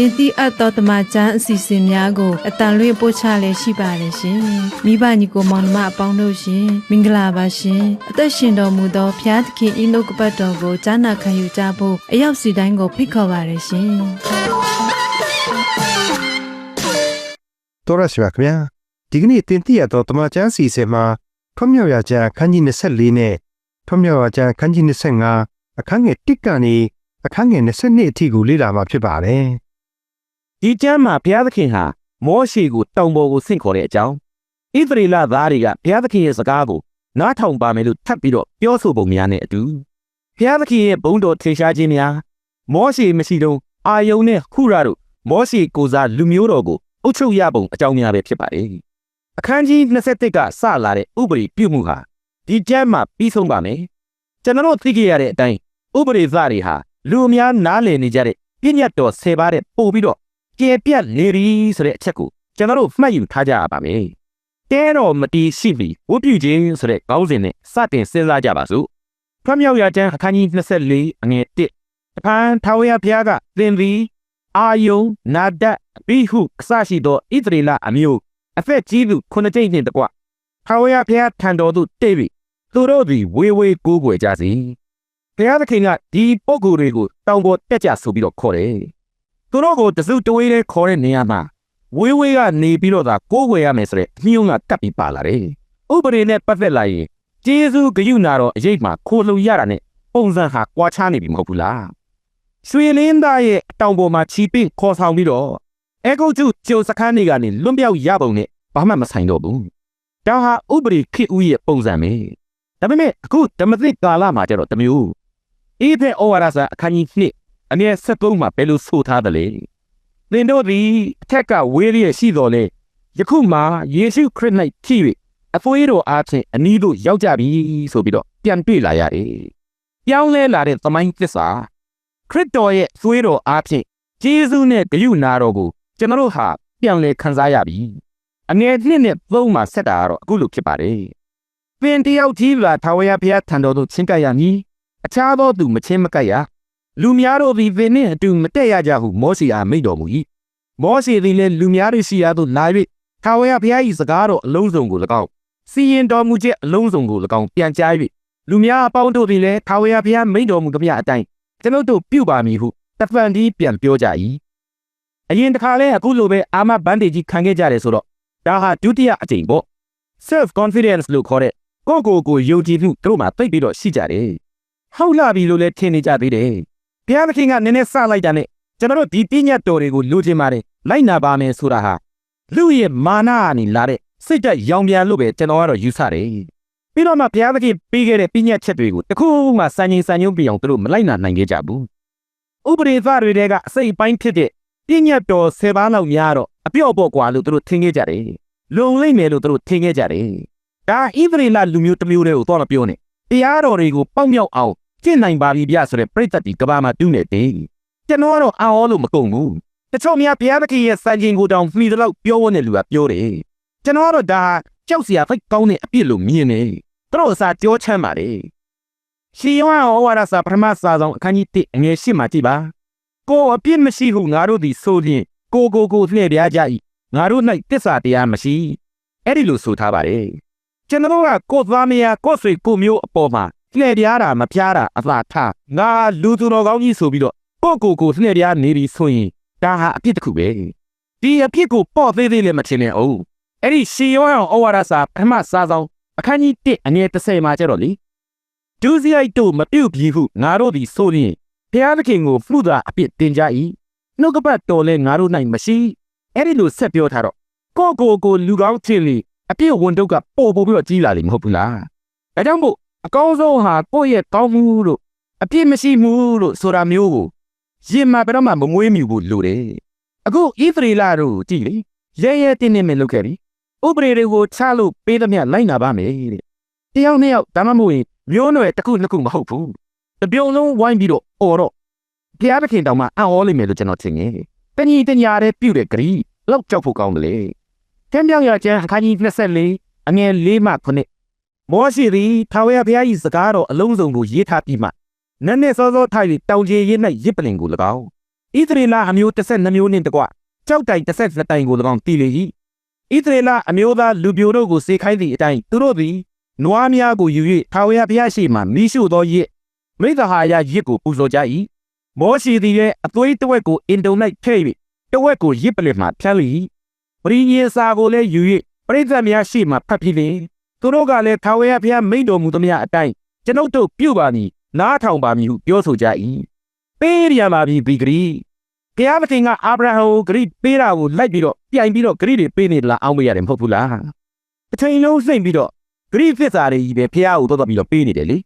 တင်တိအပ်သောတမချန်းအစီအစဉ်များကိုအတန်လွင့်ပို့ချလည်းရှိပါတယ်ရှင်။မိဘညီကိုမောင်နှမအပေါင်းတို့ရှင်မင်္ဂလာပါရှင်။အသက်ရှင်တော်မူသောဖျားသခင်ဤနှုတ်ကပတ်တော်ကိုကြားနာခံယူကြဖို့အရောက်စီတိုင်းကိုဖိတ်ခေါ်ပါတယ်ရှင်။တော်ရရှိပါခင်ဗျာဒီကနေ့တင်ပြရတော့တမချန်းစီစဉ်မှာထွမြောက်ရကျန်အခန်းကြီး24နဲ့ထွမြောက်ရကျန်အခန်းကြီး25အခန်းငယ်1ကနေအခန်းငယ်22အထိကိုလေ့လာမှာဖြစ်ပါတယ် ဒီကျမ်းမှာဘုရားသခင်ဟာမောရှေကိုတောင်ပေါ်ကိုဆင့်ခေါ်တဲ့အကြောင်းဣသရေလသားတွေကဘုရားသခင်ရဲ့စကားကိုနားထောင်ပါမယ်လို့ထပ်ပြီးတော့ပြောဆိုပုံများနဲ့အတူဘုရားသခင်ရဲ့ဘုန်းတော်ထင်ရှားခြင်းများမောရှေမရှိတော့အာယုန်နဲ့ခုရာတို့မောရှေကိုစားလူမျိုးတော်ကိုအုပ်ချုပ်ရပုံအကြောင်းများပဲဖြစ်ပါတယ်အခန်းကြီး21ကစလာတဲ့ဥပရိပြုမှုဟာဒီကျမ်းမှာပြီးဆုံးပါမယ်ကျွန်တော်တို့သိခဲ့ရတဲ့အတိုင်းဥပရိသတွေဟာလူအများနားလည်နေကြတဲ့ပြည့်ညတ်တော်10ပါးတဲ့ပို့ပြီးတော့ ကျဲပြတ်လေရီဆိုတဲ့အချက်ကိုကျွန်တော်တို့မှတ်ယူထားကြရပါမယ်။တဲတော်မတီးရှိပြီဝတ်ပြုခြင်းဆိုတဲ့ခေါင်းစဉ်နဲ့စတင်စဉ်းစားကြပါစို့။ဖျောက်မြောက်ရကျမ်းအခန်းကြီး24အငယ်1တပန်းထာဝရဘုရားကသင်သည်အာယုန်နာဒတ်ဘိဟုအစရှိသောဣသရေလအမျိုးအသက်ကြီးသူခုနှစ်ကျိပ်နှင့်တကွထာဝရဘုရားထံတော်သို့တိတ်ပြီးသူတို့သည်ဝေဝေကိုးကွယ်ကြစေ။ဘုရားသခင်ကဒီပုဂ္ဂိုလ်တွေကိုတောင်ပေါ်တက်ကြဆိုပြီးတော့ခေါ်တယ်။ သူတို့ကိုတစုတဝေးနဲ့ခေါ်တဲ့နေရာမှာဝေးဝေးကနေပြီးတော့သာကိုးကွယ်ရမယ်ဆိုတဲ့နှီးုံကကပ်ပြီးပါလာတယ်။ဥပဒေနဲ့ပတ်သက်လာရင်ကျေးဇူးဂရုဏာတော်အရေးမှာခိုးလုံရတာနဲ့ပုံစံဟာကွာခြားနေပြီမဟုတ်ဘူးလား။ရွှေလင်းသားရဲ့အတောင်ပေါ်မှာချီပင့်ခေါ်ဆောင်ပြီးတော့အဲဂုတ်ကျကျိုစခန်းတွေကနေလွတ်မြောက်ရပုံနဲ့ဘာမှမဆိုင်တော့ဘူး။ဒါဟာဥပဒေခေတ်ဦးရဲ့ပုံစံပဲ။ဒါပေမဲ့အခုဓမ္မသစ်ကာလမှာကျတော့တမျိုးအေးဖက်ဩဝါဒစာအခန်းကြီး2 အနည်း73မှာဘယ်လိုဆိုထားသလဲသင်တို့သည်အထက်ကဝေးရရှိတော်လေယခုမှယေရှုခရစ်၌ဖြစ်၍အဖွေးတော်အားဖြင့်အနီးသို့ရောက်ကြပြီဆိုပြီးတော့ပြန်ပြေးလာရတယ်ပြောင်းလဲလာတဲ့သမိုင်းသစ္စာခရစ်တော်ရဲ့သွေးတော်အားဖြင့်ဂျေဇုနဲ့ဂရုနာတော်ကိုကျွန်တော်တို့ဟာပြန်လဲခံစားရပြီအငယ်နှစ်နဲ့သုံးမှာဆက်တာကတော့အခုလိုဖြစ်ပါတယ်ပင်တယောက်ကြီးလာထာဝရဘုရားထံတော်သို့ချင်းကပ်ရမည်အခြားသောသူမချင်းမကပ်ရ လူများတို့သည်သင်နှင့်အတူမတက်ရကြဟုမောရှေအားမိန့်တော်မူ၏မောရှေသည်လည်းလူများတို့ရှိရာသို့လာ၍ထာဝရဘုရား၏စကားတော်အလုံးစုံကို၎င်းစီရင်တော်မူချက်အလုံးစုံကို၎င်းပြန်ကြား၍လူများအပေါင်းတို့သည်လည်းထာဝရဘုရားမိန့်တော်မူသမျှအတိုင်းကျွန်ုပ်တို့ပြုပါမည်ဟုတဖန်ဒီပြန်ပြောကြ၏အရင်တစ်ခါလဲအခုလိုပဲအာမဘန်ဒေကြီးခံခဲ့ကြတယ်ဆိုတော့ဒါဟာဒုတိယအကြိမ်ပေါ့ self confidence လို့ခေါ်တဲ့ကိုယ့်ကိုယ်ကိုယုံကြည်မှုတို့မှာသိပ်ပြီးတော့ရှိကြတယ်ဟုတ်လာပြီလို့လည်းထင်နေကြသေးတယ် ဘုရားသခင်ကနည်းနည်းစလိုက်တာနဲ့ကျွန်တော်တို့ဒီပညတ်တော်တွေကိုလိုချင်ပါတယ်လိုက်နာပါမယ်ဆိုတာဟာလူရဲ့မာနကနေလာတဲ့စိတ်ဓာတ်ရောင်ပြန်လို့ပဲကျွန်တော်ကတော့ယူဆတယ်ပြီးတော့မှဘုရားသခင်ပေးခဲ့တဲ့ပညတ်ချက်တွေကိုတခုမှစံချိန်စံညွှန်းပြအောင်သူတို့မလိုက်နာနိုင်ခဲ့ကြဘူးဥပဒေသတွေတဲကအစိတ်အပိုင်းဖြစ်တဲ့ပညတ်တော်၁၀ပါးလောက်များတော့အပြော့ပေါ့ကွာလို့သူတို့ထင်ခဲ့ကြတယ်လုံလိမ့်မယ်လို့သူတို့ထင်ခဲ့ကြတယ်ဒါဣသရေလလူမျိုးတစ်မျိုးတည်းကိုတော့မပြောနဲ့တရားတော်တွေကိုပေါက်မြောက်အောင် ကျင့်နိုင်ပါပြီဗျဆိုတဲ့ပြိတ္တတီကဘာမှာတူးနေတယ်ကျွန်တော်ကတော့အော်လို့မကုန်ဘူးတချို့များဘုရားသခင်ရဲ့စံချိန်ကိုတောင်မှီတော့ပြောဝင်တဲ့လူကပြောတယ်ကျွန်တော်ကတော့ဒါကြောက်စရာဖိတ်ကောင်းတဲ့အပြစ်လို့မြင်နေသူတို့အစားကြောချမ်းပါလေရှီယောဟောဝါဒစာပထမစာဆောင်အခန်းကြီး1အငယ်8မှာကြည့်ပါကိုအပြစ်မရှိဟုငါတို့သည်ဆိုရင်ကိုကိုကိုလှည့်ပြားကြ၏ငါတို့၌တစ္ဆာတရားမရှိအဲ့ဒီလိုဆိုထားပါတယ်ကျွန်တော်ကကိုသားမယားကိုဆွေကိုမျိုးအပေါ်မှာ လှည့်ပြားတာမပြားတာအသာထားငါလူသူတော်ကောင်းကြီးဆိုပြီးတော့ကိုကိုကိုလှည့်ပြားနေပြီဆိုရင်ဒါဟာအဖြစ်တစ်ခုပဲဒီအဖြစ်ကိုပေါ့သေးသေးလည်းမထင်နဲ့အောင်အဲ့ဒီရှီယောအောင်ဩဝါဒစာပထမစာဆောင်အခန်းကြီး1အငယ်30မှာကျတော့လေဒုစရိုက်တို့မပြုတ်ပြီးဟုငါတို့သည်ဆိုရင်ဘုရားသခင်ကိုမှုသာအပြစ်တင်ကြ၏နှုတ်ကပတ်တော်လဲငါတို့၌မရှိအဲ့ဒီလိုဆက်ပြောထားတော့ကိုကိုကိုလူကောင်းချင်းလေအပြစ်ဝန်တုပ်ကပို့ပို့ပြီးတော့ကြီးလာလိမ့်မဟုတ်ဘူးလားဒါကြောင့်မို့ အကောင်းဆုံးဟာကိုယ့်ရဲ့ကောင်းမှုလို့အပြစ်မရှိမှုလို့ဆိုတာမျိုးကိုရင်မှာဘယ်တော့မှမမွေးမြူဖို့လိုတယ်အခုဣသရေလတို့ကြည့်လေရဲရဲတင်းတင်းနဲ့လုပ်ခဲ့ပြီဥပဒေတွေကိုချလို့ပေးသမျှလိုက်နာပါမယ်တဲ့တယောက်နှစ်ယောက်ဒါမှမဟုတ်ရင်မျိုးနွယ်တစ်ခုနှစ်ခုမဟုတ်ဘူးတပြုံလုံးဝိုင်းပြီးတော့អော်တော့ဘုရားသခင်တောင်မှအံ့ဩလိမ့်မယ်လို့ကျွန်တော်ထင်တယ်တညီတညာတဲ့ပြုတ်တဲ့ဂရီလောက်ကြောက်ဖို့ကောင်းတယ်လေတမ်းပြောင်ရကျမ်းအခန်းကြီး24အငယ်၄မှ9 မောရှိသည်ထာဝရဘုရား၏စကားတော်အလုံးစုံကိုရေးထားပြီးမှနတ်နဲ့စောစောထိုင်ပြီးတောင်ကြီးရင်း၌ရစ်ပလင်ကို၎င်းဣသရေလအမျိုး12မျိုးနှင့်တကွကြောက်တိုင်12တိုင်ကို၎င်းတည်လေ၏ဣသရေလအမျိုးသားလူပြိုတို့ကိုစေခိုင်းသည့်အတိုင်းသူတို့သည်နွားများကိုယူ၍ထာဝရဘုရားရှိမှမိရှုသောရစ်မိသဟာယရစ်ကိုပူဇော်ကြ၏မောရှိသည်ရဲ့အသွေးတစ်ဝက်ကိုအင်တုံ၌ထည့်၍တစ်ဝက်ကိုရစ်ပလင်မှဖြန်းလေ၏ပရိညေစာကိုလည်းယူ၍ပရိသတ်များရှိမှဖတ်ပြီးလေ သူတို့ကလည်းထာဝရဘုရားမိန့်တော်မူသမျှအတိုင်းကျွန်ုပ်တို့ပြုပါမည်နားထောင်ပါမည်ဟုပြောဆိုကြ၏ပေးရပါပြီဒီဂရီဘုရားမတင်ကအာဗြဟံကိုဂရိပေးတာကိုလိုက်ပြီးတော့ပြိုင်ပြီးတော့ဂရိတွေပေးနေလားအောင်းမရတယ်မဟုတ်ဘူးလားအချိန်လုံးစိတ်ပြီးတော့ဂရိသစ္စာတွေကြီးပဲဘုရားကိုတော့ပြီးတော့ပေးနေတယ်လေ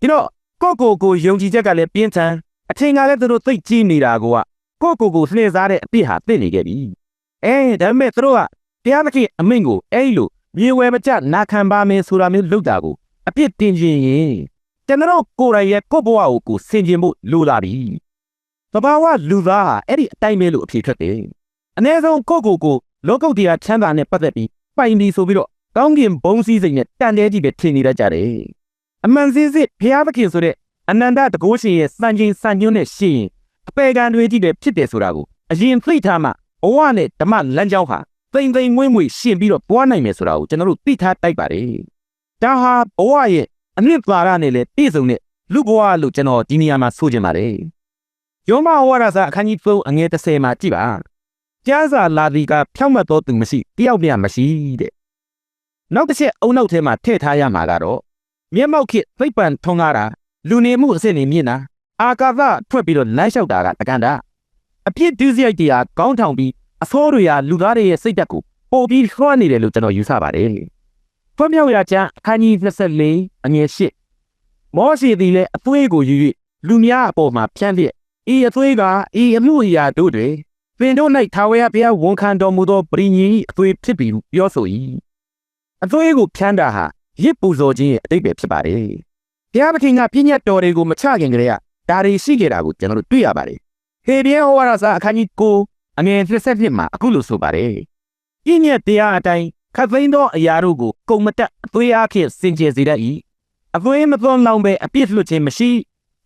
ဒီတော့ကိုကိုကိုယုံကြည်ချက်ကလည်းပြင်းထန်အချိန်ကလည်းသူတို့သိကြီးနေတာကိုကကိုကိုကိုလှည့်စားတဲ့အပြစ်ဟာသိနေခဲ့ပြီအဲဒါပေမဲ့သူတို့ကဘုရားသခင်အမိန့်ကိုအဲ့လို မြေဝဲမကျနာခံပါမယ်ဆိုတာမျိုးလုပ်တာကိုအပြစ်တင်ခြင်းရင်ကျွန်တော်ကိုယ်တိုင်ရဲ့ကိုယ့်ဘဝကိုကိုယ်ဆင်ခြင်ဖို့လိုလာပြီတဘာဝလူသားဟာအဲ့ဒီအတိုင်းပဲလို့အဖြေထွက်တယ်အ ਨੇ ဆုံးကိုယ့်ကိုယ်ကိုလောကုတ်တရားချမ်းသာနဲ့ပတ်သက်ပြီးပိုင်ပြီးဆိုပြီးတော့ကောင်းကင်ဘုံစည်းစိမ်နဲ့တန်တဲကြီးပဲထင်နေတတ်ကြတယ်အမှန်စင်းစစ်ဘုရားသခင်ဆိုတဲ့အနန္တတကုရှင်ရဲ့စံချိန်စံညွှန်းနဲ့ရှိရင်အပေကံတွေကြီးပဲဖြစ်တယ်ဆိုတာကိုအရင်သိထားမှဘဝနဲ့ဓမ္မလမ်းကြောင်းဟာ သိမ့်သိမ့်မွေ့မွေ့ရှင်ပြီးတော့ပွားနိုင်မယ်ဆိုတာကိုကျွန်တော်တို့သိထားတိုက်ပါတယ်ဒါဟာဘဝရဲ့အနှစ်သာရနဲ့လည်းပြည့်စုံတဲ့လူဘဝလို့ကျွန်တော်ဒီနေရာမှာဆိုချင်ပါတယ်ယောမဝါဒစာအခန်းကြီး3အငယ်30မှာကြည့်ပါကြားစာလာဒီကဖြောင့်မတ်သောသူမရှိတယောက်မျှမရှိတဲ့နောက်တစ်ချက်အုံနောက်ထဲမှာထည့်ထားရမှာကတော့မျက်မှောက်ခေတ်သိပ္ပံထုံကားတာလူနေမှုအစစ်နေမြင့်တာအာကာသထွက်ပြီးတော့လမ်းလျှောက်တာကတကန်တာအပြစ်ဒုစရိုက်တရားကောင်းထောင်ပြီး အစိုးတွေဟာလူသားတွေရဲ့စိတ်ဓာတ်ကိုပို့ပြီးခွာနေတယ်လို့ကျွန်တော်ယူဆပါတယ်။ဖွံ့ဖြိုးရာကျမ်းအခန်းကြီး24အငယ်8မောရှိသည်လည်းအသွေးကိုယူ၍လူများအပေါ်မှာဖြန့်လျက်ဤအသွေးကဤအမှုအရာတို့တွင်ပင်တို့၌ထာဝရဘုရားဝန်ခံတော်မူသောပရိညင်၏အသွေးဖြစ်ပြီးပြောဆို၏အသွေးကိုဖြန့်တာဟာရစ်ပူဇော်ခြင်းရဲ့အတိတ်ပဲဖြစ်ပါတယ်။ဘုရားသခင်ကပြည့်ညတ်တော်တွေကိုမချခင်ကလေးကဒါတွေရှိခဲ့တာကိုကျွန်တော်တို့တွေ့ရပါတယ်။ဟေဘရဲဟောဝါဒစာအခန်းကြီး9 အငယ်27မှာအခုလိုဆိုပါတယ်။ပြည့်ညတ်တရားအတိုင်းခတ်သိမ်းသောအရာတို့ကိုကုံမတက်အသွေးအားဖြင့်စင်ကြယ်စေတတ်၏။အသွေးမသွန်းလောင်ပဲအပြစ်လွတ်ခြင်းမရှိ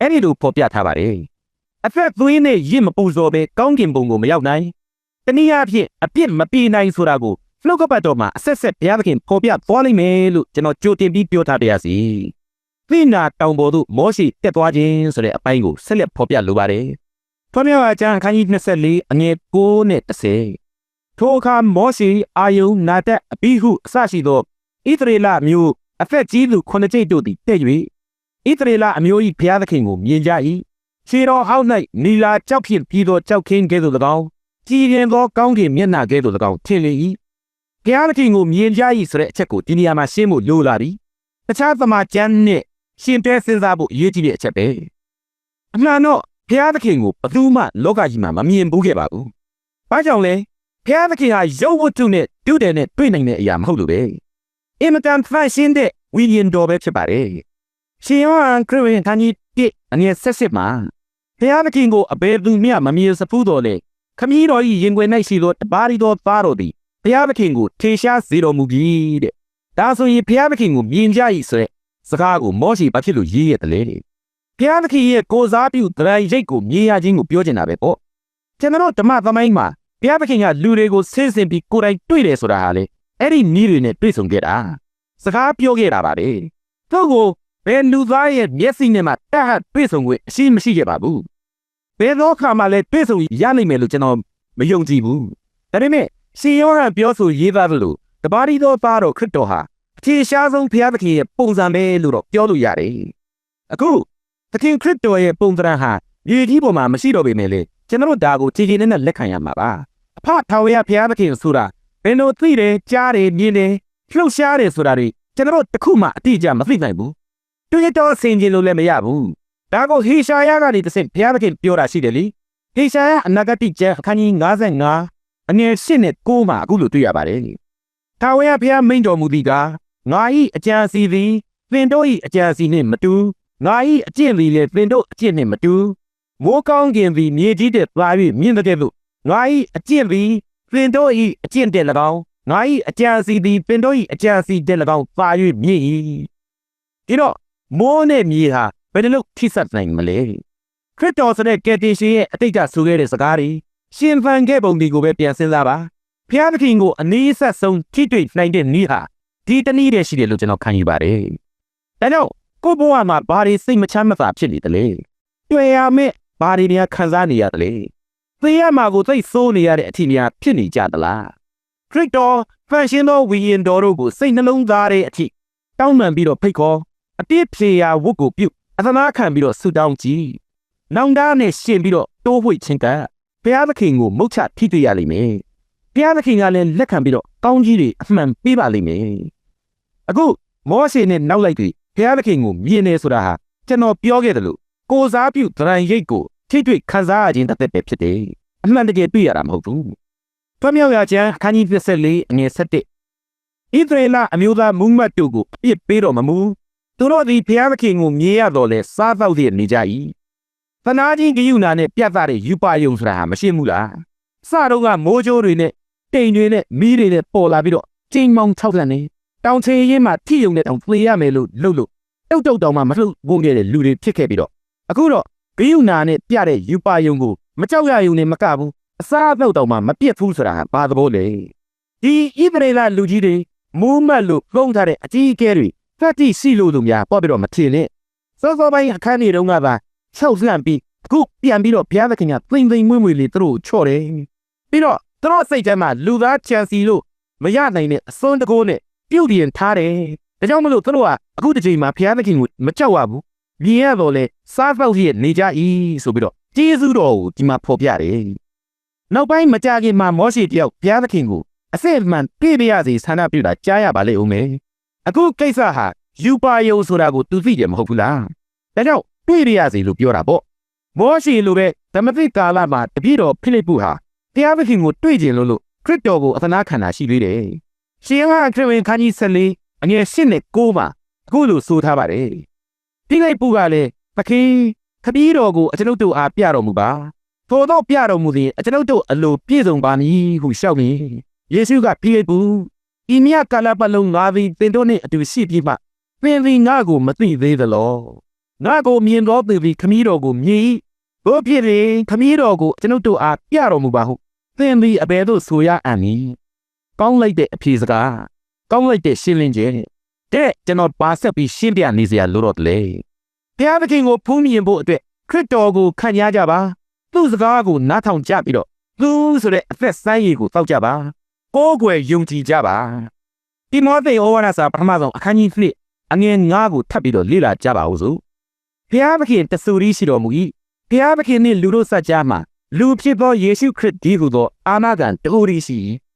အဲ့ဒီလိုဖော်ပြထားပါတယ်။အသက်သွေးနဲ့ရစ်မပူဇော်ပဲကောင်းကင်ဘုံကိုမရောက်နိုင်။တနည်းအားဖြင့်အပြစ်မပြေနိုင်ဆိုတာကိုနှုတ်ကပတ်တော်မှာအဆက်ဆက်ဘုရားသခင်ဖော်ပြသွားလိမ့်မယ်လို့ကျွန်တော်ကြိုတင်ပြီးပြောထားပါရစေ။သိနာတောင်ပေါ်သို့မောရှိတက်သွားခြင်းဆိုတဲ့အပိုင်းကိုဆက်လက်ဖော်ပြလိုပါတယ်။ ထွန်းမြောက်အကျမ်းအခန်းကြီး24အငယ်9နဲ့10ထိုအခါမောရှိအာယုန်နာတက်အဘိဟုအစရှိသောဣသရေလမျိုးအသက်ကြီးသူခုနှစ်ကျိတ်တို့သည်တဲ့၍ဣသရေလအမျိုး၏ဘုရားသခင်ကိုမြင်ကြ၏ခြေတော်ဟောက်၌နီလာကြောက်ဖြင့်ပြီးသောကြောက်ခင်းကဲ့သို့၎င်းကြည်ရင်သောကောင်းကင်မျက်နှာကဲ့သို့၎င်းထင်လေ၏ဘုရားသခင်ကိုမြင်ကြ၏ဆိုတဲ့အချက်ကိုဒီနေရာမှာရှင်းဖို့လိုလာပြီတခြားသမာကျမ်းနဲ့ရှင်တဲစဉ်းစားဖို့အရေးကြီးတဲ့အချက်ပဲအမှန်တော့ ဘုရားသခင်ကိုဘယ်သူမှလောကကြီးမှာမမြင်ဘူးခဲ့ပါဘူး။ဘာကြောင့်လဲဘုရားသခင်ဟာရုပ်ဝတ္ထုနဲ့တူတယ်နဲ့တွေ့နိုင်တဲ့အရာမဟုတ်လို့ပဲ။အင်မတန်ဖန်ရှင်းတဲ့ဝိညာဉ်တော်ပဲဖြစ်ပါတယ်။ရှင်ယောဟန်ခရစ်ဝင်ခန်းကြီး1အငယ်ဆက်မှာဘုရားသခင်ကိုအဘယ်သူမျှမမြင်စဖူးတော်လေခမည်းတော်၏ရင်ခွင်၌ရှိသောတပါးရီတော်သားတော်သည်ဘုရားသခင်ကိုထေရှားစေတော်မူပြီတဲ့။ဒါဆိုရင်ဘုရားသခင်ကိုမြင်ကြ၏ဆိုတဲ့စကားကိုမောရှိဘာဖြစ်လို့ရေးရတယ်လဲတဲ့ ဘုရားသခင်ရဲ့ကိုစားပြုတရံရိတ်ကိုမြေရခြင်းကိုပြောချင်တာပဲပေါ့ကျွန်တော်ဓမ္မသမိုင်းမှာဘုရားသခင်ကလူတွေကိုဆင်းဆင်းပြီးကိုယ်တိုင်တွေ့တယ်ဆိုတာဟာလေအဲ့ဒီနီးတွေနဲ့တွေ့ဆုံခဲ့တာစကားပြောခဲ့တာပါလေသူ့ကိုဘယ်လူသားရဲ့မျက်စိနဲ့မှတတ်ဟတ်တွေ့ဆုံခွင့်အရှိမရှိခဲ့ပါဘူးဘယ်တော့ခါမှလည်းတွေ့ဆုံရနိုင်မယ်လို့ကျွန်တော်မယုံကြည်ဘူးဒါပေမဲ့ရှင်ယောဟန်ပြောဆိုရေးသားတယ်လို့တပါးရီတော်သားတော်ခရစ်တော်ဟာအထင်ရှားဆုံးဘုရားသခင်ရဲ့ပုံစံပဲလို့တော့ပြောလို့ရတယ်အခု သခင်ခရစ်တော်ရဲ့ပုံသဏ္ဍာန်ဟာမြေကြီးပေါ်မှာမရှိတော့ပေမဲ့လေကျွန်တော်ဒါကိုခြေခြေနဲ့နဲ့လက်ခံရမှာပါအဖထာဝရဘုရားသခင်ဆိုတာဘယ်လိုသိတယ်ကြားတယ်မြင်တယ်လှုပ်ရှားတယ်ဆိုတာတွေကျွန်တော်တခုမှအတိအကျမသိနိုင်ဘူးတွေ့ရတော့ဆင်ခြင်လို့လည်းမရဘူးဒါကိုဟေရှာယကနေတစ်ဆင့်ဘုရားသခင်ပြောတာရှိတယ်လေဟေရှာယအနာဂတိကျမ်းအခန်းကြီး55အငယ်8နဲ့9မှာအခုလိုတွေ့ရပါတယ်ထာဝရဘုရားမိန့်တော်မူသည်ကားငါ၏အကြံစီသည်သင်တို့၏အကြံစီနှင့်မတူ ငါ၏အကျင့်သည်လည်းသင်တို့အကျင့်နှင့်မတူမိုးကောင်းကင်သည်မြေကြီးတဲ့သွား၍မြင့်တဲ့ကဲ့သို့ငါ၏အကျင့်သည်ပင်တို့၏အကျင့်တဲ့၎င်းငါ၏အကြံစီသည်ပင်တို့၏အကြံစီတဲ့၎င်းသွား၍မြင့်၏ဒီတော့မိုးနဲ့မြေဟာဘယ်လိုထိစပ်နိုင်မလဲခရစ်တော်ဆိုတဲ့ကယ်တင်ရှင်ရဲ့အတိတ်ကဆိုခဲ့တဲ့စကားတွေရှင်ဖန်ခဲ့ပုံဒီကိုပဲပြန်စဉ်းစားပါဖျားသခင်ကိုအနည်းဆက်ဆုံးထိတွေ့နိုင်တဲ့နည်းဟာဒီတနည်းတည်းရှိတယ်လို့ကျွန်တော်ခံယူပါတယ်ဒါကြောင့် ကိုယ့်ဘဝမှာဘာတွေစိတ်မချမ်းမသာဖြစ်နေတယ်လဲတွေ့ရမယ့်ဘာတွေများခံစားနေရတယ်လဲသိရမှာကိုသိဆိုးနေရတဲ့အထီးများဖြစ်နေကြသလားခရစ်တော်ဖန်ရှင်သောဝိညာဉ်တော်တို့ကိုစိတ်နှလုံးသားတဲ့အထီးတောင်းပန်ပြီးတော့ဖိတ်ခေါ်အပြစ်ဖြေရာဝတ်ကိုပြုတ်အသနာခံပြီးတော့ဆုတောင်းကြည့်နောင်တနဲ့ရှင်ပြီးတော့တိုးဝှိတ်ခြင်းကဘုရားသခင်ကိုမုတ်ချထိတွေ့ရလိမ့်မယ်ဘုရားသခင်ကလည်းလက်ခံပြီးတော့ကောင်းကြီးတွေအမှန်ပေးပါလိမ့်မယ်အခုမောရှေနဲ့နောက်လိုက်ပြီး ဘုရားသခင်ကိုမြင်နေဆိုတာဟာကျွန်တော်ပြောခဲ့တယ်လို့ကိုစားပြုဒရန်ရိတ်ကိုထိတွေ့ခံစားရခြင်းတစ်သက်ပဲဖြစ်တယ်အမှန်တကယ်တွေ့ရတာမဟုတ်ဘူးတွမြောက်ရကျမ်းအခန်းကြီး24အငယ်7ဣသရေလအမျိုးသားမူမတ်တို့ကိုအပြစ်ပေးတော်မမူသူတို့သည်ဘုရားသခင်ကိုမြင်ရတော့လဲစားတော့တဲ့နေကြ၏သနာချင်းဂယုဏနဲ့ပြတ်သားတဲ့ယူပါယုံဆိုတာဟာမရှိဘူးလားစတော့ကမိုးကြိုးတွေနဲ့တိမ်တွေနဲ့မီးတွေနဲ့ပေါ်လာပြီးတော့ကျင်းမောင်ထောက်လန့်နေ တောင်ချေရင်မှာထိယုံနဲ့တောင်ပြေးရမယ်လို့လှုပ်လို့တုတ်တုတ်တောင်မှမလှုပ်ဝင်ခဲ့တဲ့လူတွေဖြစ်ခဲ့ပြီးတော့အခုတော့ဂယုဏနဲ့ပြတဲ့ယူပါယုံကိုမကြောက်ရယုံနဲ့မကဘူးအစားအသောက်တောင်မှမပြတ်ဘူးဆိုတာဟာဘာသဘောလဲဒီဣသရေလလူကြီးတွေမူးမတ်လို့ပုံထားတဲ့အကြီးအကဲတွေဖတ်တိစီလို့သူများပေါ့ပြီးတော့မထင်နဲ့စောစောပိုင်းအခန်းကြီးတုန်းကသာ၆လှန့်ပြီးအခုပြန်ပြီးတော့ဘုရားသခင်ကသိမ့်သိမ့်မွေ့မွေ့လေးသူတို့ချော့တယ်ပြီးတော့သူတို့စိတ်ထဲမှာလူသားချန်စီလို့မရနိုင်တဲ့အစွန်းတကိုးနဲ့ ပြုတ်ပြင်ထားတယ်ဒါကြောင့်မလို့သူတို့ကအခုတစ်ချိန်မှာဘုရားသခင်ကိုမကြောက်ရဘူးမြင်ရတော့လေစားပေါက်ရဲ့နေကြ၏ဆိုပြီးတော့ကျေးဇူးတော်ကိုဒီမှာဖော်ပြတယ်နောက်ပိုင်းမကြခင်မှာမောရှေတယောက်ဘုရားသခင်ကိုအစစ်အမှန်ပြည့်ပြရစီဆန္ဒပြုတာကြားရပါလိမ့်ဦးမယ်အခုကိစ္စဟာယူပါယုံဆိုတာကိုသူသိတယ်မဟုတ်ဘူးလားဒါကြောင့်ပြည့်ပြရစီလို့ပြောတာပေါ့မောရှေလိုပဲသမတိကာလမှာတပြည့်တော်ဖိလိပ္ပုဟာတရားသခင်ကိုတွေ့ကျင်လို့လို့ခရစ်တော်ကိုအသနာခံတာရှိသေးတယ် ရှင်ဟခရစ်ဝင်ခန်းကြီး14အငယ်8နဲ့9မှာအခုလိုဆိုထားပါတယ်ဖိလိပ္ပုကလည်းသခင်ခပီးတော်ကိုအကျွန်ုပ်တို့အားပြတော်မူပါထို့သောပြတော်မူသည်အကျွန်ုပ်တို့အလိုပြည့်စုံပါမည်ဟုလျှောက်နေယေရှုကဖိလိပ္ပုဤမြတ်ကာလပတ်လုံးငါသည်သင်တို့နှင့်အတူရှိပြီးမှသင်သည်ငါကိုမသိသေးသလောငါကိုမြင်တော်သူသည်ခမည်းတော်ကိုမြင်၏ဘို့ဖြစ်ရင်ခမည်းတော်ကိုကျွန်ုပ်တို့အားပြတော်မူပါဟုသင်သည်အဘယ်သို့ဆိုရအံ့နည်း ကောင်းလိုက်တဲ့အဖြေစကားကောင်းလိုက်တဲ့ရှင်းလင်းခြင်းတဲ့ကျွန်တော်ပါဆက်ပြီးရှင်းပြနေစရာလိုတော့တယ်ဘုရားသခင်ကိုဖူးမြင်ဖို့အတွက်ခရစ်တော်ကိုခံရကြပါသူ့စကားကိုနားထောင်ကြပြီးတော့သူဆိုတဲ့အသက်ဆိုင်ရည်ကိုတောက်ကြပါကိုးကွယ်ယုံကြည်ကြပါဒီမောသေဩဝါဒစာပထမဆုံးအခန်းကြီး1အငယ်9ကိုထပ်ပြီးတော့လေ့လာကြပါဦးစို့ဘုရားသခင်တဆူရီရှိတော်မူ၏ဘုရားသခင်နှင့်လူတို့စัจ जा မှာလူဖြစ်သောယေရှုခရစ်ဒီဟုသောအာနာဂံတူရီရှိ။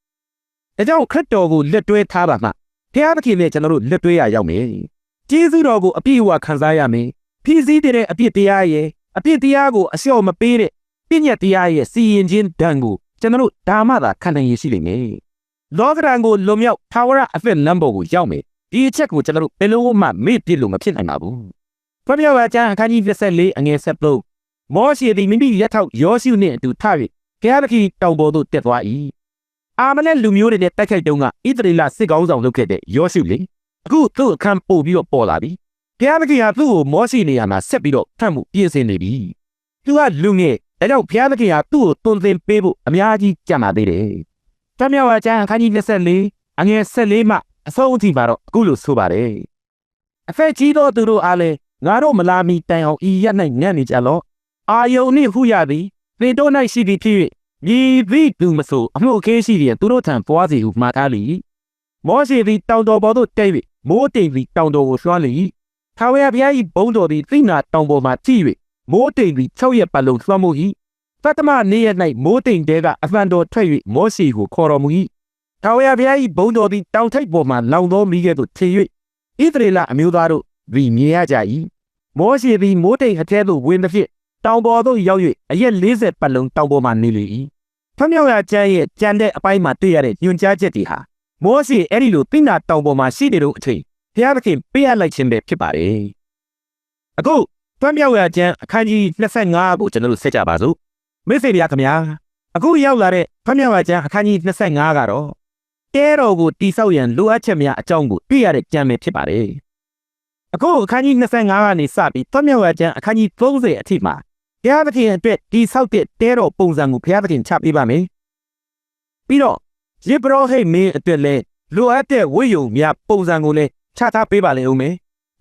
ဒါကြောင့်ခရစ်တော်ကိုလက်တွဲထားပါမှဘုရားသခင်နဲ့ကျွန်တော်တို့လက်တွဲရရောက်မယ်။ကျေးဇူးတော်ကိုအပြည့်အဝခံစားရမယ်။ဖြည့်ဆည်းတဲ့အပြစ်တရားရဲ့အပြစ်တရားကိုအလျှော့မပေးတဲ့ပြည့်ညတ်တရားရဲ့စီရင်ခြင်းဒဏ်ကိုကျွန်တော်တို့ဒါမှသာခံနိုင်ရရှိလိမ့်မယ်။လောကရန်ကိုလွန်မြောက်ထာဝရအသက်လမ်းပေါ်ကိုရောက်မယ်။ဒီအချက်ကိုကျွန်တော်တို့ဘယ်လို့မှမေ့ပြစ်လို့မဖြစ်နိုင်ပါဘူး။ဖျက်ပြဝါကျမ်းအခန်းကြီး24အငယ်7မောရှေသည်မိမိရက်ထောက်ယောရှုနှင့်အတူထ၍ဘုရားသခင်တောင်ပေါ်သို့တက်သွား၏ အာမလက်လူမျိုးတွေနဲ့တိုက်ခိုက်တုန်းကဣသရေလစစ်ကောင်းဆောင်လုပ်ခဲ့တဲ့ယောရှုလေအခုသူ့အခန်းပို့ပြီးတော့ပေါ်လာပြီဘုရားသခင်ကသူ့ကိုမောရှေနေရာမှာဆက်ပြီးတော့ဖတ်မှုပြင်ဆင်နေပြီသူကလူငယ်ဒါကြောင့်ဘုရားသခင်ကသူ့ကိုတွင်သင်ပေးဖို့အများကြီးကြံပါသေးတယ်တမယောဝါကျမ်းအခန်းကြီး24အငယ်14မှအဆုံးအထိမှာတော့အခုလိုဆိုပါတယ်အဖက်ကြီးသောသူတို့အားလည်းငါတို့မလာမီတိုင်အောင်ဤရက်၌ညံ့နေကြလော့အာယုန်နှင့်ဟုရသည်သင်တို့၌ရှိသည်ဖြစ်၍ မြည်သည့်သူမဆိုအမှုအခေးရှိသည်သူတို့ထံပွားစီဟုမှားထားလိမောရှေသည်တောင်တော်ပေါ်သို့တက်၍မိုးတိမ်သည်တောင်တော်ကိုလွှမ်းလေထာဝရဘုရား၏ဘုန်းတော်သည်သိနာတောင်ပေါ်မှကြည့်၍မိုးတိမ်သည်၆ရက်ပတ်လုံးလွှမ်းမိုး၏သတ္တမနေ့ရက်၌မိုးတိမ်တဲကအဖန်တော်ထွက်၍မောရှေကိုခေါ်တော်မူ၏ထာဝရဘုရား၏ဘုန်းတော်သည်တောင်ထိပ်ပေါ်မှလောင်သောမိကဲ့သို့ထင်၍ဣသရေလအမျိုးသားတို့သည်မြင်ရကြ၏မောရှေသည်မိုးတိမ်အထဲသို့ဝင်သည်ဖြင့်တောင်ပေါ်သို့ရောက်၍အရက်40ပတ်လုံးတောင်ပေါ်မှနေလေ၏ ဖျောက်ရကျမ်းရဲ့ကြံတဲ့အပိုင်းမှာတွေ့ရတဲ့ညွှန်ကြားချက်တွေဟာမောရှေအဲ့ဒီလိုသိနာတောင်ပေါ်မှာရှိနေတော့အချိန်ဘုရားသခင်ပေးအပ်လိုက်ခြင်းပဲဖြစ်ပါတယ်အခုဒတွမ်းမြောက်ရကျမ်းအခန်းကြီး25ကိုကျွန်တော်တို့ဆက်ကြပါစို့မိတ်ဆွေများခင်ဗျာအခုရောက်လာတဲ့တွမ်းမြောက်ရကျမ်းအခန်းကြီး25ကတော့တဲတော်ကိုတိဆောက်ရန်လိုအပ်ချက်များအကြောင်းကိုတွေ့ရတဲ့ကျမ်းပဲဖြစ်ပါတယ်အခုအခန်းကြီး25ကနေစပြီးတွမ်းမြောက်ရကျမ်းအခန်းကြီး30အထိမှာ ဘုရားသခင်အတွက်တိဆောက်တဲ့တဲတော်ပုံစံကိုဘုရားသခင်ချပေးပါမယ်ပြီးတော့ယေဘရဟိတ်မင်းအတွက်လည်းလိုအပ်တဲ့ဝိယုံများပုံစံကိုလည်းချထားပေးပါလေဦးမယ်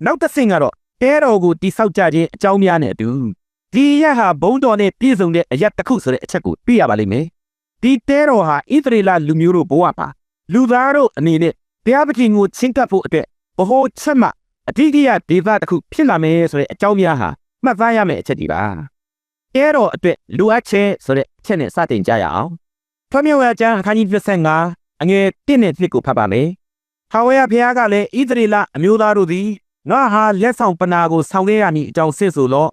နောက်တစ်ဆင့်ကတော့တဲတော်ကိုတိဆောက်ကြခြင်းအကြောင်းများနဲ့အတူဒီရက်ဟာဘုံတော်နဲ့ပြည့်စုံတဲ့အရက်တစ်ခုဆိုတဲ့အချက်ကိုသိရပါလိမ့်မယ်။ဒီတဲတော်ဟာဣသရေလလူမျိုးတို့ဘဝမှာလူသားတို့အနေနဲ့တရားသခင်ကိုချင်းကပ်ဖို့အတွက်ဘ ਹੁ ချက်မှအဓိကရဒေသတစ်ခုဖြစ်လာမယ်ဆိုတဲ့အကြောင်းများဟာမှတ်သားရမယ့်အချက်ဒီပါ။ တဲတော်အတွက်လူအပ်ချက်ဆိုတဲ့အချက်နဲ့စတင်ကြရအောင်။ဖျောင်းရကျမ်းအခန်းကြီး25အငယ်1နဲ့2ကိုဖတ်ပါမယ်။ဟာဝဲဘုရားကလည်းဣသရေလအမျိုးသားတို့သည်ငါဟာလက်ဆောင်ပနာကိုဆောင်ခဲ့ရမည်အကြောင်းစစ်ဆိုလော့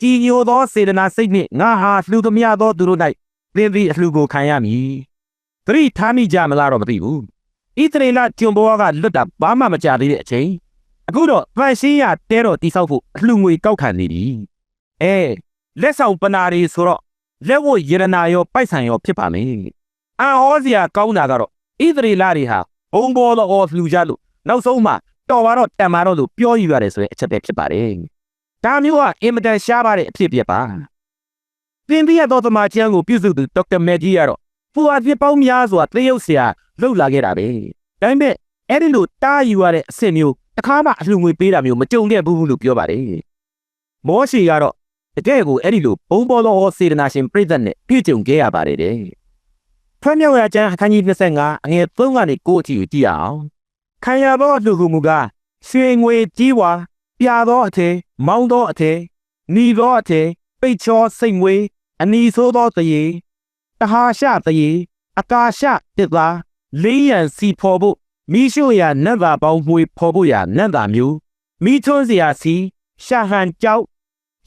ကြည်ညိုသောစေတနာစိတ်နှင့်ငါဟာလှူသမျှသောသူတို့၌သင်သည်အလှူကိုခံရမည်သတိထားမိကြမလားတော့မသိဘူးဣသရေလကျွန်ဘောကလွတ်တာဘာမှမကြသေးတဲ့အချိန်အခုတော့ဗန်ရှင်းရတဲတော်တိဆောက်ဖို့အလှူငွေကောက်ခံနေပြီအဲ လက်ဆောင်ပနာတွေဆိုတော့လက်ဝတ်ရတနာရောပိုက်ဆံရောဖြစ်ပါမယ်အံဟောစရာကောင်းတာကတော့ဣသရေလတွေဟာဘုံဘောတော်လှူကြလို့နောက်ဆုံးမှတော်ပါတော့တန်ပါတော့လို့ပြောယူရတယ်ဆိုတဲ့အချက်ပဲဖြစ်ပါတယ်။ဒါမျိုးကအင်မတန်ရှားပါတဲ့အဖြစ်ပြပါ။သင်ပြရတော့သမာချမ်းကိုပြုစုသူဒေါက်တာမက်ကြီးကတော့ပူအဖြစ်ပေါင်းများစွာသရုပ်ဆရာလှုပ်လာခဲ့တာပဲ။ဒါပေမဲ့အဲ့ဒီလိုတားယူရတဲ့အဆင့်မျိုးတစ်ခါမှအလှငွေပေးတာမျိုးမကြုံခဲ့ဘူးလို့ပြောပါတယ်။မောရှိကတော့ တကယ်ကိုအဲ့ဒီလိုဘုံဘောလောစေတနာရှင်ပြိဿနဲ့ပြည့်ကြုံခဲ့ရပါတယ်တဲ့။ဖွံ့မြောက်ရကျမ်းအခန်းကြီး25အငယ်3ကနေ9အထိကိုကြည့်အောင်။ခံရသောလူဟုမူကားရွှေငွေကြီးဝါပြာသောအထည်မောင်းသောအထည်နီသောအထည်ပိတ်ချောစိတ်ငွေအနီဆိုးသောတရေတဟာရှတရေအကာရှတစ်သားလေးရန်စီဖော်ဖို့မိရှုရာနတ်သာပေါင်းမွေဖော်ဖို့ရာနတ်သာမျိုးမိထွန်းစရာစီရှာဟန်ကြောက်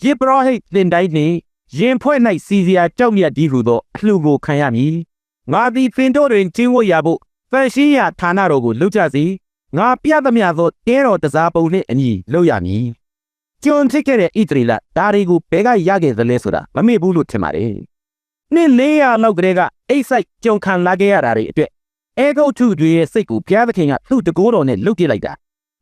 ယေဘရဟိတ်တင်တိုင်းနှင့်ရင်ဖွဲ့၌စီစရာကြောက်မြတ်ဒီဟုသောအလှကိုခံရမည်ငါသည်ဖင်တို့တွင်ကျင်းဝတ်ရဖို့ဖန်ရှင်းရာဌာနတော်ကိုလှုပ်ကြစီငါပြသမျှသောတဲတော်တစားပုံနှင့်အညီလုပ်ရမည်ကျွန်ဖြစ်ခဲ့တဲ့ဣတရီလဒါတွေကိုဘဲကရခဲ့သလဲဆိုတာမမေ့ဘူးလို့ထင်ပါတယ်နှစ်400လောက်ကလေးကအိတ်ဆိုင်ကြုံခံလာခဲ့ရတာတွေအတွက်အဲဂုတ်ထုတွေရဲ့စိတ်ကိုဘုရားသခင်ကသူ့တကိုးတော်နဲ့လုတ်ပြလိုက်တာ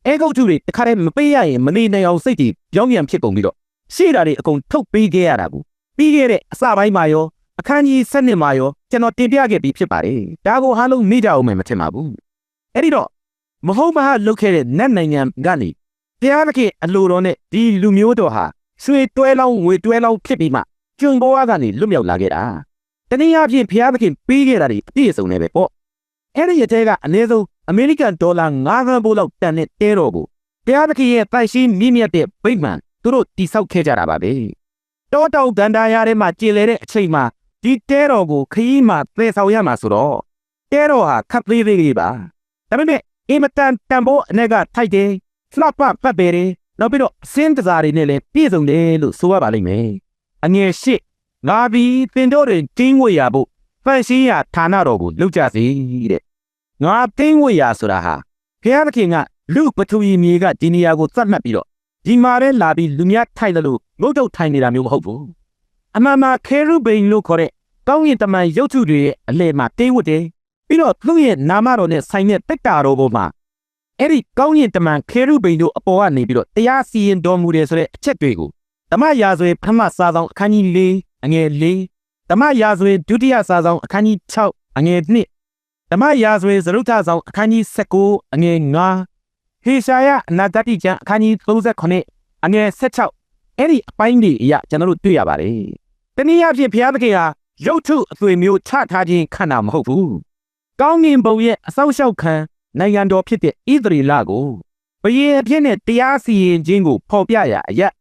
အဲဂုတ်ထုတွေတခါတည်းမပေးရရင်မနေနိုင်အောင်စိတ်တွေပြောင်းပြန်ဖြစ်ကုန်ပြီးတော့ ရှေ့တာတွေအကုန်ထုတ်ပေးခဲ့ရတာဘူးပြီးခဲ့တဲ့အစပိုင်းမှာရောအခန်းကြီး7နှစ်မှာရောကျွန်တော်တင်ပြခဲ့ပြီးဖြစ်ပါတယ်ဒါကိုအားလုံးမိကြအောင်မထင်ပါဘူးအဲ့ဒီတော့မဟုတ်မဟုတ်လုတ်ခဲ့တဲ့နတ်နိုင်ငံကနေဘုရားသခင်အလိုတော်နဲ့ဒီလူမျိုးတော်ဟာဆွေတွဲလောင်းငွေတွဲလောင်းဖြစ်ပြီးမှကျွံဘဝကနေလွတ်မြောက်လာခဲ့တာတနည်းအားဖြင့်ဘုရားသခင်ပေးခဲ့တာတွေအပြည့်အစုံနဲ့ပဲပေါ့အဲ့ဒီရဲ့တဲကအနည်းဆုံးအမေရိကန်ဒေါ်လာ9000ဘိုးလောက်တန်တဲ့တဲတော်ကိုဘုရားသခင်ရဲ့ပိုက်ရှိမြင့်မြတ်တဲ့ဗိမာန် သူတို့တိဆောက်ခဲ့ကြတာပါပဲတောတောက်ဒန္တာရထဲမှာကျင်လေတဲ့အချိန်မှာဒီတဲတော်ကိုခရီးမှာသေဆောင်ရမှာဆိုတော့တဲတော်ဟာခပ်သေးသေးလေးပါဒါပေမဲ့အင်မတန်တန်ဖိုးအနေကထိုက်တယ်လှပပတ်ပေတယ်နောက်ပြီးတော့စင်းတစားတွေနဲ့လည်းပြည့်စုံတယ်လို့ဆိုရပါလိမ့်မယ်အငယ်ရှိငါပြီးသင်တို့တွင်တင်းဝေရဖို့ဖန်ရှင်းရဌာနတော်ကိုလုပ်ကြစေတဲ့ငါတင်းဝေရဆိုတာဟာဘုရားသခင်ကလူပထဝီမြေကဒီနေရာကိုသတ်မှတ်ပြီးတော့ ဒီမှာပဲလာပြီးလူများထိုင်တယ်လို့ငုတ်တုတ်ထိုင်နေတာမျိုးမဟုတ်ဘူးအမှန်မှခေရုဘိန်လို့ခေါ်တဲ့ကောင်းကင်တမန်ရုပ်ထုတွေရဲ့အလယ်မှာတင်းဝတ်တယ်ပြီးတော့သူ့ရဲ့နာမတော်နဲ့ဆိုင်တဲ့တက်တာတော်ပေါ်မှာအဲ့ဒီကောင်းကင်တမန်ခေရုဘိန်တို့အပေါ်ကနေပြီးတော့တရားစီရင်တော်မူတယ်ဆိုတဲ့အချက်တွေကိုဓမ္မရာဇဝင်ပထမစာဆောင်အခန်းကြီး၄အငယ်၄ဓမ္မရာဇဝင်ဒုတိယစာဆောင်အခန်းကြီး6အငယ်2ဓမ္မရာဇဝင်သရုတ်ထဆောင်အခန်းကြီး19အငယ်9 ဟေရှာယအနာဂတိကျမ်းအခန်းကြီး38အငယ်16အဲ့ဒီအပိုင်းတွေအရာကျွန်တော်တို့တွေ့ရပါတယ်။တနည်းအားဖြင့်ဘုရားသခင်ဟာရုပ်ထုအသွေမျိုးချထားခြင်းခန္ဓာမဟုတ်ဘူး။ကောင်းငင်ဘုံရဲ့အဆောက်အအုံခံနိုင်ငံတော်ဖြစ်တဲ့ဣသရေလကိုဘယင်အဖြစ်နဲ့တရားစီရင်ခြင်းကိုဖော်ပြရအရက်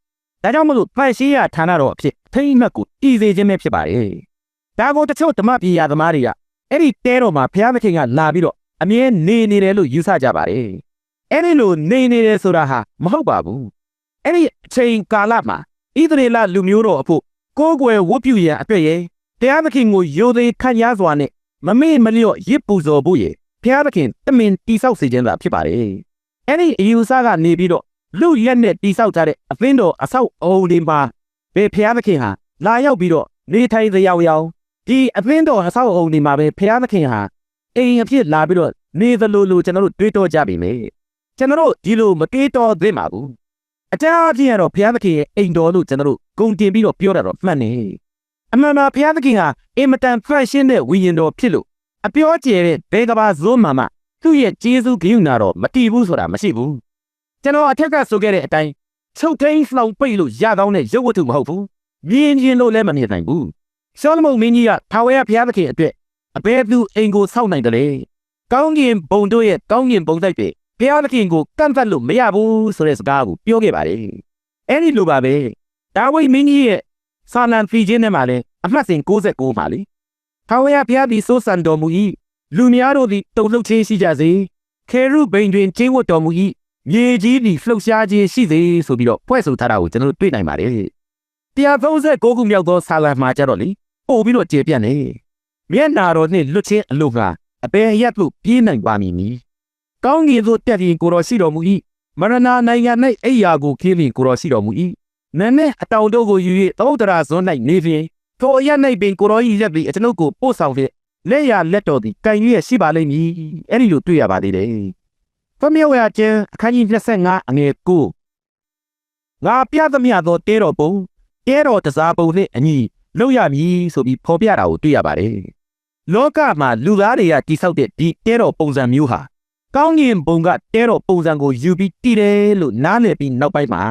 ဒါကြောင့်မလို့ဖန်ရှင်းရဌာနတော်အဖြစ်အထိမ့်အမှတ်ကိုတည်စေခြင်းပဲဖြစ်ပါတယ်။ဒါကိုတချို့ဓမ္မပြည်ယာသမားတွေကအဲ့ဒီတဲတော်မှာဘုရားသခင်ကလာပြီးတော့အမြဲနေနေတယ်လို့ယူဆကြပါတယ်။ အဲ့ဒီလိုနေနေတယ်ဆိုတာဟာမဟုတ်ပါဘူး။အဲ့ဒီအချိန်ကာလမှာဣသရေလလူမျိုးတော်အဖို့ကိုးကွယ်ဝတ်ပြုရန်အတွက်ရဲ့တရားသခင်ကိုယိုသေးခံရစွာနဲ့မမေ့မလျော့ရစ်ပူဇော်ဖို့ရဲ့ဘုရားသခင်တမင်တိဆောက်စေခြင်းသာဖြစ်ပါတယ်။အဲ့ဒီအယူဆကနေပြီးတော့လူရက်နဲ့တိဆောက်ထားတဲ့အသင်းတော်အဆောက်အုံတွေမှာဘယ်ဖျားသခင်ဟာလာရောက်ပြီးတော့နေထိုင်သယောင်ယောင်ဒီအသင်းတော်အဆောက်အုံတွေမှာပဲဖျားသခင်ဟာအိမ်အဖြစ်လာပြီးတော့နေသလိုလိုကျွန်တော်တို့တွေးတောကြပြီမေ ကျွန်တော်တို့ဒီလိုမတွေးတောသင့်ပါဘူးအကြမ်းအဖြစ်ကတော့ဖျားသခင်ရဲ့အိမ်တော်လို့ကျွန်တော်တို့ဂုံတင်ပြီးတော့ပြောတာတော့မှန်နေအမှန်မှာဖျားသခင်ဟာအင်မတန်ဖက်ရှင်တဲ့ဝိညာဉ်တော်ဖြစ်လို့အပြောကျယ်တဲ့ဘေကဘာဇိုးမာမသူ့ရဲ့ဂျေဇုဂိယူနာတော့မတီးဘူးဆိုတာမရှိဘူးကျွန်တော်အထက်ကဆိုခဲ့တဲ့အတိုင်းချုပ်ထိန်လှောင်ပိတ်လို့ရကောင်းတဲ့ရုပ်ဝတ္ထုမဟုတ်ဘူးမြင်းချင်းလို့လည်းမမြင်နိုင်ဘူးရှောလမုန်မင်းကြီးကထာဝရဘုရားသခင်အတွက်အဘယ်သူအိမ်ကိုစောင့်နိုင်တယ်လဲကောင်းကင်ဘုံတို့ရဲ့ကောင်းကင်ဘုံတိုက်တွေ ဘုရားသခင်ကိုကန့်သတ်လို့မရဘူးဆိုတဲ့စကားကိုပြောခဲ့ပါတယ်အဲ့ဒီလိုပါပဲဒါဝိမင်းကြီးရဲ့စာလံဖီချင်းထဲမှာလည်းအမှတ်စဉ်69ပါလေထာဝရဘုရားသည်စိုးစံတော်မူ၏လူများတို့သည်တုန်လှုပ်ခြင်းရှိကြစေခေရုဘိန်တွင်ကျင်းဝတ်တော်မူ၏မြေကြီးသည်လှုပ်ရှားခြင်းရှိစေဆိုပြီးတော့ဖွဲ့ဆိုထားတာကိုကျွန်တော်တို့တွေ့နိုင်ပါတယ်136ခုမြောက်သောဆာလံမှာကြတော့လေပို့ပြီးတော့ကျေပြန့်နေမျက်နာတော်နှင့်လွတ်ခြင်းအလို့ကအပေရက်လို့ပြေးနိုင်ပါမည်နီ ကောင်းကင်သို့တက်ပြီးကိုတော်ရှိတော်မူ၏မရဏနိုင်ငံ၌အိယာကိုခင်းပြီးကိုတော်ရှိတော်မူ၏နန်းနဲ့အတောင်တို့ကိုယူ၍သောတရာဇွန်၌နေဖြင့်ထိုအရ၌ပင်ကိုတော်၏ရက်ပြီးအကျွန်ုပ်ကိုပို့ဆောင်ဖြင့်လက်ရလက်တော်သည်ကင်ရွေးရှိပါလိမ့်မည်အဲ့ဒီလိုတွေ့ရပါသေးတယ်ဖမြောရကျမ်းအခန်းကြီး25အငယ်9ငါပြသမျှသောတဲတော်ပုံတဲတော်တစားပုံနှင့်အညီလုပ်ရမည်ဆိုပြီးဖော်ပြတာကိုတွေ့ရပါတယ်လောကမှာလူသားတွေကတိဆောက်တဲ့ဒီတဲတော်ပုံစံမျိုးဟာ ကောင်းကင်ဘုံကတဲတော်ပုံစံကိုယူပြီးတည်တယ်လို့နားလည်ပြီးနောက်ပိုင်းမှာ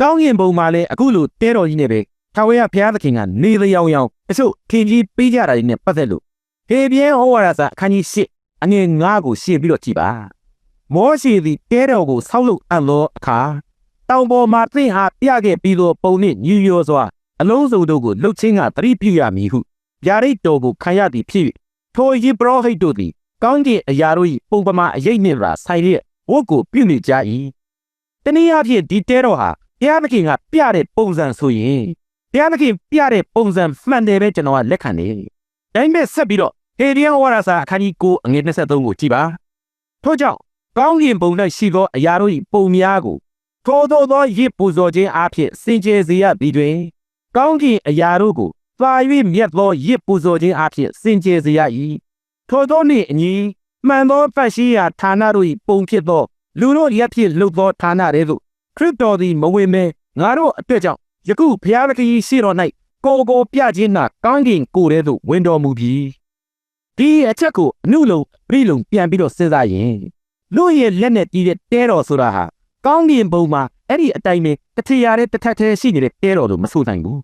ကောင်းကင်ဘုံမှာလည်းအခုလိုတဲတော်ကြီးနဲ့ပဲထာဝရဘုရားသခင်ကနေလျောင်ယောင်အစုခင်ကြီးပေးကြတာတွေနဲ့ပတ်သက်လို့ဟေပြဲဟောဝါဒစာအခန်းကြီး၈အငယ်9ကိုရှင်းပြီးတော့ကြည်ပါမောရှိသည်တဲတော်ကိုဆောက်လုပ်အပ်သောအခါတောင်ပေါ်မှာသင်ဟာပြခဲ့ပြီးသောပုံနှင့်ညီလျော်စွာအလုံးစုံတို့ကိုလှုပ်ချင်းကသတိပြုရမည်ဟုဗျာဒိတ်တော်ကိုခံရသည်ဖြစ်၍ထိုယေဘရဟိတ်တို့သည် ကောင်းကင်အရာတို့၏ပုံပမာအရေးနှင့်ပါဆိုင်လျက်ဝတ်ကိုပြုနေကြ၏တနည်းအားဖြင့်ဒီတဲတော်ဟာဘုရားသခင်ကပြတဲ့ပုံစံဆိုရင်ဘုရားသခင်ပြတဲ့ပုံစံမှန်တယ်ပဲကျွန်တော်ကလက်ခံနေဒါပေမဲ့ဆက်ပြီးတော့ဟေဒီယံဝါရစာအခန်းကြီး9အငယ်23ကိုကြည်ပါထို့ကြောင့်ကောင်းကင်ဘုံ၌ရှိသောအရာတို့၏ပုံများကိုထိုသောသောရစ်ပူဇော်ခြင်းအဖြစ်စင်ကြယ်စေရသည်တွင်ကောင်းကင်အရာတို့ကိုသာ၍မြတ်သောရစ်ပူဇော်ခြင်းအဖြစ်စင်ကြယ်စေရ၏ ထိုသောနှင့်အညီမှန်သောဖတ်ရှိရာဌာနတို့၏ပုံဖြစ်သောလူတို့ရက်ဖြစ်လှုပ်သောဌာနတွေသို့ခရစ်တော်သည်မဝင်မဲငါတို့အတွက်ကြောင့်ယခုဘုရားသခင်ရှိတော်၌ကိုကိုပြခြင်းနာကောင်းကင်ကိုယ်ထဲသို့ဝင်တော်မူပြီဒီအချက်ကိုအနုလုံပြိလုံပြန်ပြီးတော့စဉ်းစားရင်လူရဲ့လက်နဲ့တီးတဲ့တဲတော်ဆိုတာဟာကောင်းကင်ဘုံမှာအဲ့ဒီအတိုင်းပဲတစ်ထရာတဲ့တစ်ထက်တည်းရှိနေတဲ့တဲတော်လို့မဆိုနိုင်ဘူး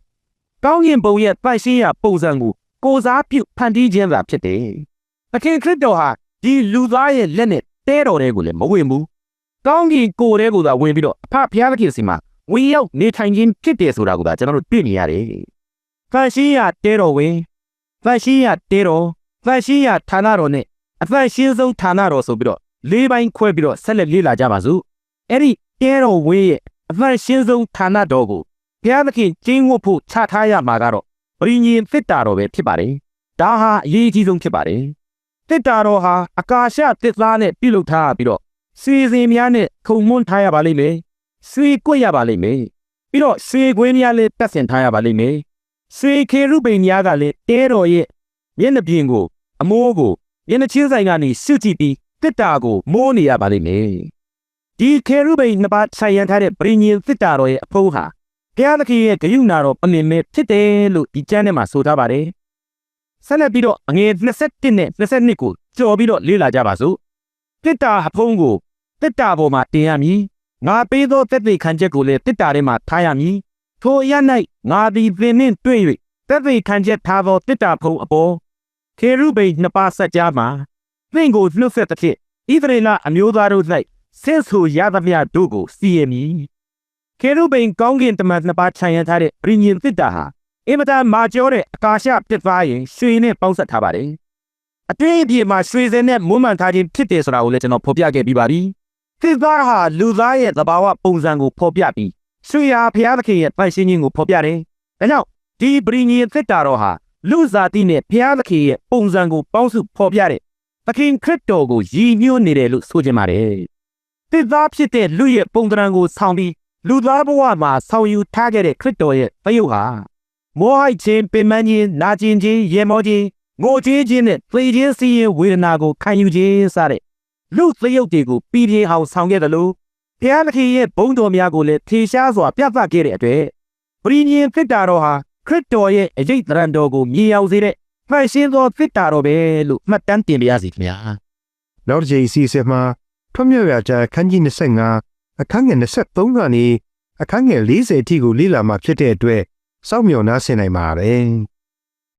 ကောင်းကင်ဘုံရဲ့ပိုက်ရှင်းရပုံစံကိုကိုစားပြုဖန်တီးခြင်းသာဖြစ်တယ်။ အခင်ခရစ်တော်ဟာဒီလူသားရဲ့လက်နဲ့တဲတော်တွေကိုလည်းမဝင်ဘူး။ကောင်းကင်ကိုယ်တဲကိုသာဝင်ပြီးတော့အဖဖျားသခင်စီမှာဝင်ရောက်နေထိုင်ခြင်းဖြစ်တယ်ဆိုတာကိုသာကျွန်တော်တို့တွေ့နေရတယ်။ဖန်ရှင်းရတဲတော်ဝင်ဖန်ရှင်းရတဲတော်ဖန်ရှင်းရဌာနတော်နဲ့အဖန်ရှင်းဆုံးဌာနတော်ဆိုပြီးတော့လေးပိုင်းခွဲပြီးတော့ဆက်လက်လေ့လာကြပါစို့။အဲ့ဒီတဲတော်ဝင်းရဲ့အဖန်ရှင်းဆုံးဌာနတော်ကိုဘုရားသခင်ကျင်းဝတ်ဖို့ချထားရမှာကတော့ပရိညင်သစ်တာတော်ပဲဖြစ်ပါတယ်။ဒါဟာအရေးအကြီးဆုံးဖြစ်ပါတယ်။ သစ်တာတော်ဟာအကာရှသစ်သားနဲ့ပြုလုပ်ထားပြီးတော့စီစဉ်များနဲ့ခုံမွန်းထားရပါလိမ့်မယ်။ဆွေကွက်ရပါလိမ့်မယ်။ပြီးတော့ဆွေခွင်းများလည်းတက်ဆင်ထားရပါလိမ့်မယ်။ဆွေခေရုပိန်များကလည်းတဲတော်ရဲ့မျက်နှာပြင်ကို အမိုးကိုမျက်နှာချင်းဆိုင်ကနေစွကြည့်ပြီးတစ်တာကိုမိုးနေရပါလိမ့်မယ်။ဒီခေရုပိန်နှစ်ပါးဆိုင်ရန်ထားတဲ့ပရိညင်တစ်တာတော်ရဲ့အဖိုးဟာဘုရားသခင်ရဲ့ဂရုဏာတော်ပင်မဲ့ဖြစ်တယ်လို့ဒီကျမ်းထဲမှာဆိုထားပါတယ်။ ဆက်လက်ပြီးတော့အငယ်21နဲ့22ကိုကြော်ပြီးတော့လေ့လာကြပါစို့။တစ်တာအဖုံးကိုတစ်တာပေါ်မှာတင်ရမည်။ငါပေးသောသက်သေခံချက်ကိုလည်းတစ်တာထဲမှာထားရမည်။ထိုအရ၌ငါသည်သင်နှင့်တွေ့၍သက်သေခံချက်ထားသောတစ်တာဖုံးအပေါ်ခေရုဘိန်နှစ်ပါးဆက်ကြားမှာသင်ကိုနှုတ်ဆက်သဖြင့်ဣသရေလအမျိုးသားတို့၌ဆင့်ဆိုရသမျှတို့ကိုစီရင်မည်။ခေရုဘိန်ကောင်းကင်တမန်နှစ်ပါးခြံရံထားတဲ့ပြင်းရင်တစ်တာဟာ အင်မတန်မာကျောတဲ့အာကာရှပစ်သွားရင်ရွှေနဲ့ပေါင်းဆက်ထားပါတယ်။အတွင်းအပြင်မှာရွှေစင်နဲ့မွမ်းမံထားခြင်းဖြစ်တယ်ဆိုတာကိုလည်းကျွန်တော်ဖော်ပြခဲ့ပြီးပါပြီ။တစ်သားဟာလူသားရဲ့သဘာဝပုံစံကိုဖော်ပြပြီးရွှေဟာဘုရားသခင်ရဲ့ပိုင်ရှင်ခြင်းကိုဖော်ပြတယ်။ဒါကြောင့်ဒီပရိညင်တစ်တာတော်ဟာလူစားတိနဲ့ဘုရားသခင်ရဲ့ပုံစံကိုပေါင်းစုဖော်ပြတဲ့သခင်ခရစ်တော်ကိုရည်ညွှန်းနေတယ်လို့ဆိုချင်ပါတယ်။တစ်သားဖြစ်တဲ့လူရဲ့ပုံသဏ္ဍာန်ကိုဆောင်ပြီးလူသားဘဝမှာဆောင်ယူထားခဲ့တဲ့ခရစ်တော်ရဲ့သရုပ်ဟာ မောဟိုက်ခြင်းပင်ပန်းခြင်းနာကျင်ခြင်းရေမောခြင်းငိုကြွေးခြင်းနဲ့သေခြင်းစီးရင်ဝေဒနာကိုခံယူခြင်းစတဲ့လူသရုပ်တွေကိုပြည်ပြင်းအောင်ဆောင်ခဲ့တယ်လို့ဘုရားသခင်ရဲ့ဘုန်းတော်များကိုလည်းထေရှားစွာပြသခဲ့တဲ့အတွက်ပရိညင်သစ်တာတော်ဟာခရစ်တော်ရဲ့အရေးတရံတော်ကိုမြင်ရောက်စေတဲ့ဖန်ရှင်းသောသစ်တာတော်ပဲလို့မှတ်တမ်းတင်ပါရစေခင်ဗျာနောက်တစ်ချိန်အစီအစဉ်မှာထွတ်မြောက်ရာကျမ်းခန်းကြီး25အခန်းငယ်23ကနေအခန်းငယ်40အထိကိုလေ့လာမှဖြစ်တဲ့အတွက် စောင့်မျှော်နားဆင်နိုင်ပါတယ်